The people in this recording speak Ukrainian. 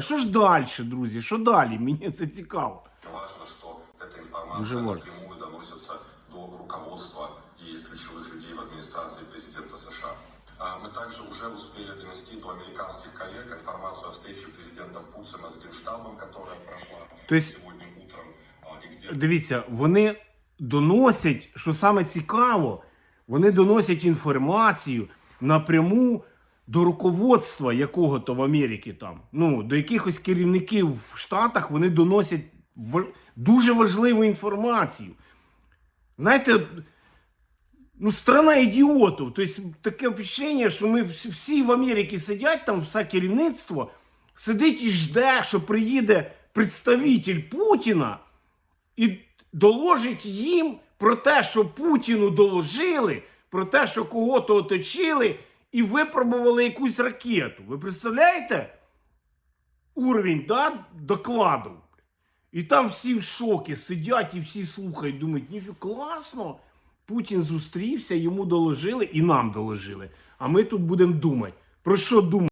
Що ж далі, друзі? Що далі? Мені це цікаво. Важно, что эта Уже информация важно. напрямую доносится до руководства и ключевых людей в администрации президента США. А Мы также уже успели донести до американских коллег информацию о встрече президента Путина с Генштабом, которая прошла То есть- сегодня утром. а, и где Дивіться, вони доносять, що саме цікаво, вони доносять інформацію напряму до руководства якого-то в Америці там. Ну, до якихось керівників в Штатах вони доносять дуже важливу інформацію. Знаєте, ну, страна ідіотів. Тобто таке впечатлення, що ми всі в Америці сидять, там все керівництво сидить і жде, що приїде представитель Путіна і доложить їм про те, що Путіну доложили, про те, що кого-то оточили і випробували якусь ракету. Ви представляєте уровень да, докладу? І там всі в шокі сидять і всі слухають, думають, ніфі класно. Путін зустрівся, йому доложили і нам доложили. А ми тут будемо думати. Про що думати?